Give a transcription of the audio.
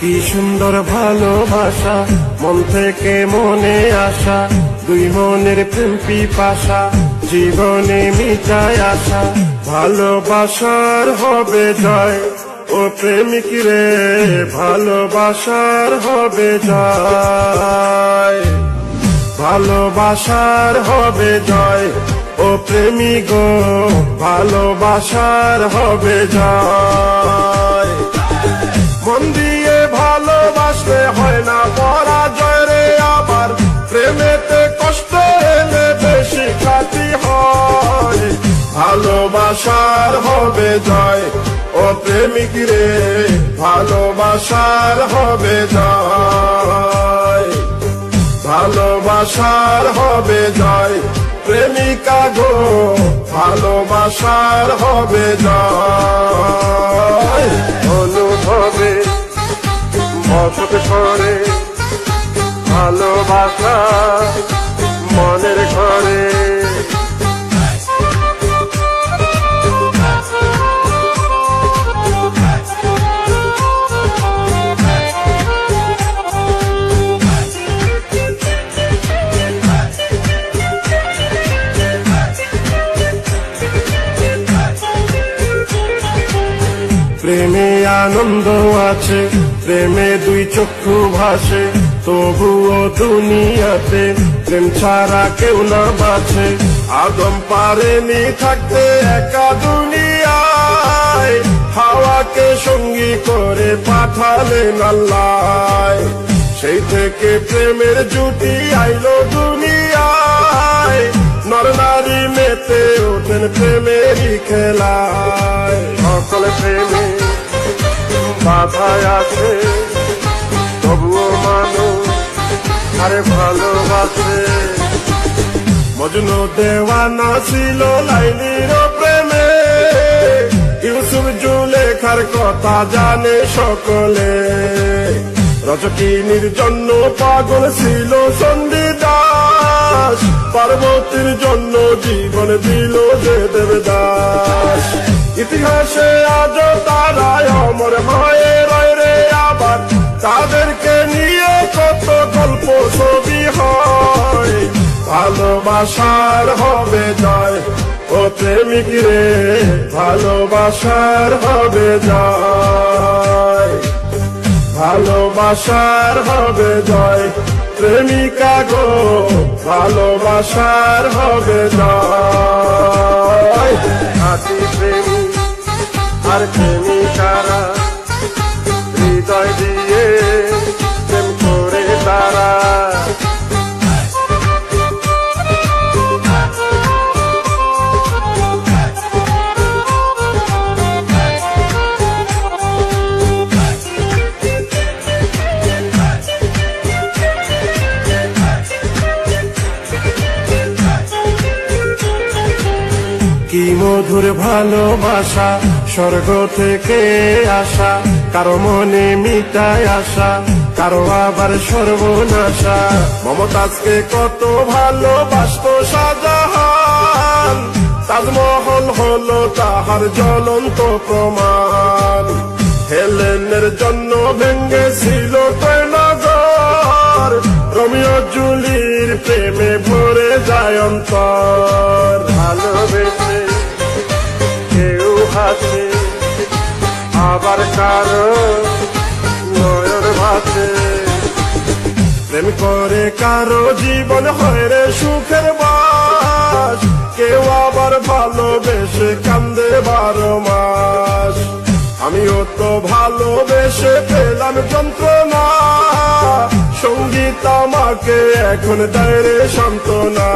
কি সুন্দর ভালোবাসা, মন থেকে মনে আসা দুই মনের প্রেম পিপাসা, জীবনে মিটায় আসা ভালোবাসার হবে জয়। ও প্রেমিক রে, ভালোবাসার হবে জয়। ভালোবাসার হবে জয়। ও প্রেমিক ভালোবাসার হবে জয়। মন দিয়ে হয় না পরাজয় রে আবার, প্রেমেতে কষ্ট এলে বেশি খাতি হয়। ভালোবাসার হবে জয়, ও প্রেমিক রে, ভালোবাসার হবে জয়। ভালোবাসার হবে জয়, প্রেমিকা গো, ভালোবাসার হবে জয়। অনুভবে বসত করে ভালোবাসা মনের ঘরে। প্রেমে আনন্দ আছে প্রেমে দুই চক্ষু ভাসে, তবুও দুনিয়াতে প্রেম ছাড়া কেউ না বাঁচে। আদম পারেনি থাকতে একা দুনিয়ায়, হাওয়াকে সঙ্গী করে পাঠালেন আল্লাহ। সেই থেকে প্রেমের জুটি আইলো দুনিয়ায় নর নারী মেতে ওঠেন প্রেমেরই খেলায়। সকল প্রেমে বাধায় আছে, তবুও মানুষ আরে ভালোবাসে। মজনু দেওয়ানা ছিল লাইলির প্রেমে, ইউসুফ জুলেখার কথা জানে সকলে। রজকিনীর জন্য পাগল ছিল সন্দিদাস পার্বতীর জন্য জীবন দিল যে দেবদাস। ইতিহাসে আজ ভালোবাসার হবে জয়। ও প্রেমিক রে, ভালোবাসার হবে জয়। ভালোবাসার হবে জয়, প্রেমিকা গো, ভালোবাসার হবে জয়। প্রেমী আর প্রেমিকারা কি মধুর ভালোবাসা? স্বর্গ থেকে আসা, কারও মনে মিটায় আসা কারও আবার সর্বনাশা। মমতাজকে কত ভালোবাসত সাজাহান তাজমহল হলো তাহার জ্বলন্ত প্রমাণ। হেলেনের জন্য ভেঙ্গেছিল নগর রমিও জুলির প্রেমে ভরে যায় অন্তর। কেউ আবার কারও নয়ন ভাসে প্রেম করে কারও জীবন হয় রে সুখের বাস, কেউ আবার ভালোবেসে কান্দে বারো মাস। আমিও তো ভালোবেসে পেলাম যন্ত্রণা, সংগীত আমাকে এখন দেয় রে সান্ত্বনা।